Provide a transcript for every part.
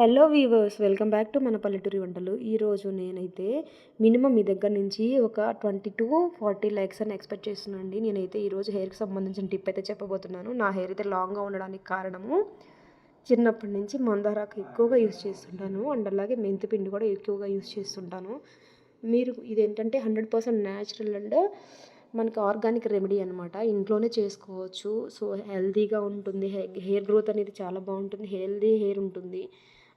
Hello viewers welcome back to మన పల్లెటూరి వంటలు. ఈరోజు నేనైతే మినిమం మీ దగ్గర నుంచి ఒక ట్వంటీ టు ఫార్టీ లైక్స్ అని ఎక్స్పెక్ట్ చేస్తున్నాను అండి నేనైతే ఈరోజు హెయిర్కి సంబంధించిన టిప్ అయితే చెప్పబోతున్నాను. నా హెయిర్ అయితే లాంగ్గా ఉండడానికి కారణము చిన్నప్పటి నుంచి మందారాకు ఎక్కువగా యూస్ చేస్తుంటాను. అండ్ అలాగే మెంతి పిండి కూడా ఎక్కువగా యూస్ చేస్తుంటాను. మీరు ఇదేంటంటే హండ్రెడ్ పర్సెంట్ న్యాచురల్ అండ్ మనకి ఆర్గానిక్ రెమెడీ అనమాట ఇంట్లోనే చేసుకోవచ్చు. సో హెల్తీగా ఉంటుంది. హెయిర్ గ్రోత్ అనేది చాలా బాగుంటుంది. హెల్దీ హెయిర్ ఉంటుంది.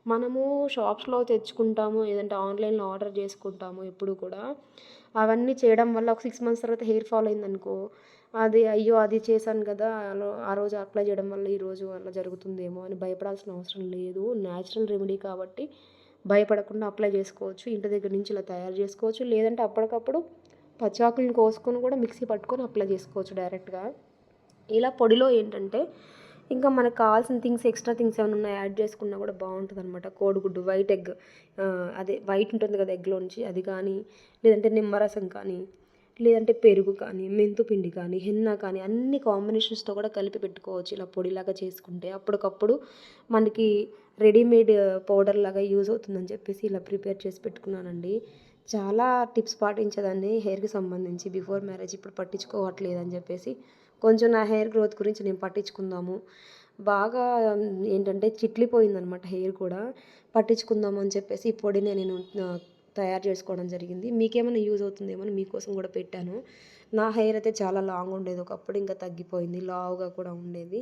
మనము షాప్స్లో తెచ్చుకుంటాము ఏదంటే ఆన్లైన్లో ఆర్డర్ చేసుకుంటాము ఎప్పుడు కూడా. అవన్నీ చేయడం వల్ల ఒక సిక్స్ మంత్స్ తర్వాత హెయిర్ ఫాల్ అయిందనుకో అది అయ్యో అది చేశాను కదా ఆ రోజు అప్లై చేయడం వల్ల ఈరోజు అలా జరుగుతుందేమో అని భయపడాల్సిన అవసరం లేదు. న్యాచురల్ రెమెడీ కాబట్టి భయపడకుండా అప్లై చేసుకోవచ్చు. ఇంటి దగ్గర నుంచి ఇలా తయారు చేసుకోవచ్చు. లేదంటే అప్పటికప్పుడు పచ్చాకులను కోసుకొని కూడా మిక్సీ పట్టుకొని అప్లై చేసుకోవచ్చు డైరెక్ట్గా. ఇలా పొడిలో ఏంటంటే ఇంకా మనకు కావాల్సిన థింగ్స్ ఎక్స్ట్రా థింగ్స్ ఏమైనా ఉన్నాయి యాడ్ చేసుకున్నా కూడా బాగుంటుంది అనమాట కోడిగుడ్డు వైట్ ఎగ్ అదే వైట్ ఉంటుంది కదా ఎగ్లోంచి అది కానీ లేదంటే నిమ్మరసం కానీ లేదంటే పెరుగు కానీ మెంతు పిండి కానీ హెన్న కానీ అన్ని కాంబినేషన్స్తో కూడా కలిపి పెట్టుకోవచ్చు. ఇలా పొడిలాగా చేసుకుంటే అప్పటికప్పుడు మనకి రెడీమేడ్ పౌడర్ లాగా యూజ్ అవుతుందని చెప్పేసి ఇలా ప్రిపేర్ చేసి పెట్టుకున్నానండి. చాలా టిప్స్ పాటించేదాన్ని హెయిర్కి సంబంధించి. బిఫోర్ మ్యారేజ్ ఇప్పుడు పట్టించుకోవట్లేదని చెప్పేసి కొంచెం నా హెయిర్ గ్రోత్ గురించి నేను పట్టించుకుందాము. బాగా ఏంటంటే చిట్లిపోయిందనమాట హెయిర్ కూడా. పట్టించుకుందాము అని చెప్పేసి ఈ పొడిని నేను తయారు చేసుకోవడం జరిగింది. మీకేమైనా యూజ్ అవుతుందేమో మీకోసం కూడా పెట్టాను. నా హెయిర్ అయితే చాలా లాంగ్ ఉండేది. ఒకప్పుడు ఇంకా తగ్గిపోయింది. లావుగా కూడా ఉండేది.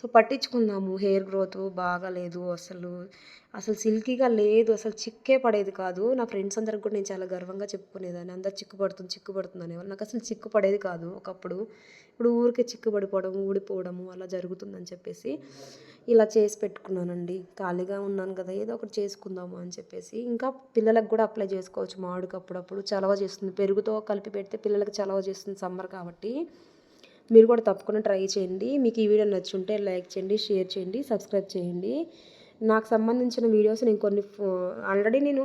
సో పట్టించుకుందాము. హెయిర్ గ్రోత్ బాగాలేదు అసలు. అసలు సిల్కీగా లేదు. అసలు చిక్కే పడేది కాదు. నా ఫ్రెండ్స్ అందరికి కూడా నేను చాలా గర్వంగా చెప్పుకునేదాన్ని. అందరు చిక్కు పడుతుంది చిక్కు పడుతుంది అనేవాళ్ళు. నాకు అసలు చిక్కు పడేది కాదు ఒకప్పుడు. ఇప్పుడు ఊరికే చిక్కు పడిపోవడం ఊడిపోవడము అలా జరుగుతుందని చెప్పేసి ఇలా చేసి పెట్టుకున్నానండి. ఖాళీగా ఉన్నాను కదా ఏదో ఒకటి చేసుకుందాము అని చెప్పేసి. ఇంకా పిల్లలకు కూడా అప్లై చేసుకోవచ్చు మామిడికి అప్పుడప్పుడు. చలవ చేస్తుంది. పెరుగుతో కలిపి పెడితే పిల్లలకు చలవ చేస్తుంది. సమ్మర్ కాబట్టి మీరు కూడా తప్పకుండా ట్రై చేయండి. మీకు ఈ వీడియో నచ్చుంటే లైక్ చేయండి షేర్ చేయండి సబ్స్క్రైబ్ చేయండి. నాకు సంబంధించిన వీడియోస్ నేను కొన్ని ఆల్రెడీ నేను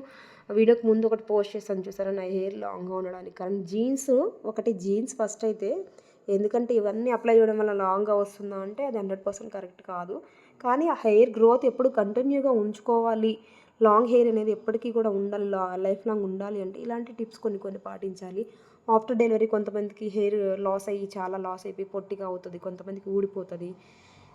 వీడియోకి ముందు ఒకటి పోస్ట్ చేస్తాను చూసారా? నా హెయిర్ లాంగ్గా ఉండడానికి. కానీ జీన్స్ ఒకటి జీన్స్ ఫస్ట్ అయితే ఎందుకంటే ఇవన్నీ అప్లై చేయడం వల్ల లాంగ్గా వస్తుందా అంటే అది హండ్రెడ్ పర్సెంట్ కరెక్ట్ కాదు. కానీ ఆ హెయిర్ గ్రోత్ ఎప్పుడు కంటిన్యూగా ఉంచుకోవాలి. లాంగ్ హెయిర్ అనేది ఎప్పటికీ కూడా ఉండాలి లైఫ్ లాంగ్ ఉండాలి అంటే ఇలాంటి టిప్స్ కొన్ని కొన్ని పాటించాలి. ఆఫ్టర్ డెలివరీ కొంతమందికి హెయిర్ లాస్ అయ్యి చాలా లాస్ అయిపోయి పొట్టిగా అవుతుంది కొంతమందికి ఊడిపోతుంది.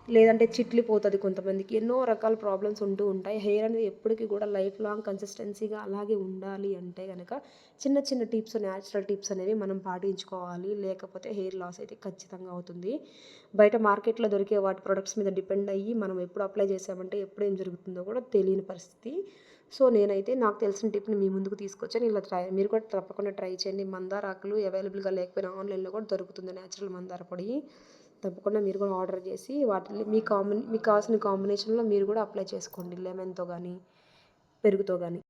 లేదంటే చిట్లిపోతుంది కొంతమందికి. ఎన్నో రకాల ప్రాబ్లమ్స్ ఉంటూ ఉంటాయి. హెయిర్ అనేది ఎప్పటికీ కూడా లైఫ్ లాంగ్ కన్సిస్టెన్సీగా అలాగే ఉండాలి అంటే కనుక చిన్న చిన్న టిప్స్ న్యాచురల్ టిప్స్ అనేవి మనం పాటించుకోవాలి. లేకపోతే హెయిర్ లాస్ అయితే ఖచ్చితంగా అవుతుంది. బయట మార్కెట్లో దొరికే వాటి ప్రొడక్ట్స్ మీద డిపెండ్ అయ్యి మనం ఎప్పుడు అప్లై చేసామంటే ఎప్పుడు ఏం జరుగుతుందో కూడా తెలియని పరిస్థితి. సో నేనైతే నాకు తెలిసిన టిప్ని మీ ముందుకు తీసుకొచ్చాను. ఇలా ట్రై మీరు కూడా తప్పకుండా ట్రై చేయండి. మందార ఆకులు అవైలబుల్గా లేకపోయినా ఆన్లైన్లో కూడా దొరుకుతుంది. న్యాచురల్ మందార పొడి. తప్పకుండా మీరు కూడా ఆర్డర్ చేసి వాటిని మీ కాంబి మీకు కావాల్సిన కాంబినేషన్లో మీరు కూడా అప్లై చేసుకోండి లెమన్తో కానీ పెరుగుతో కానీ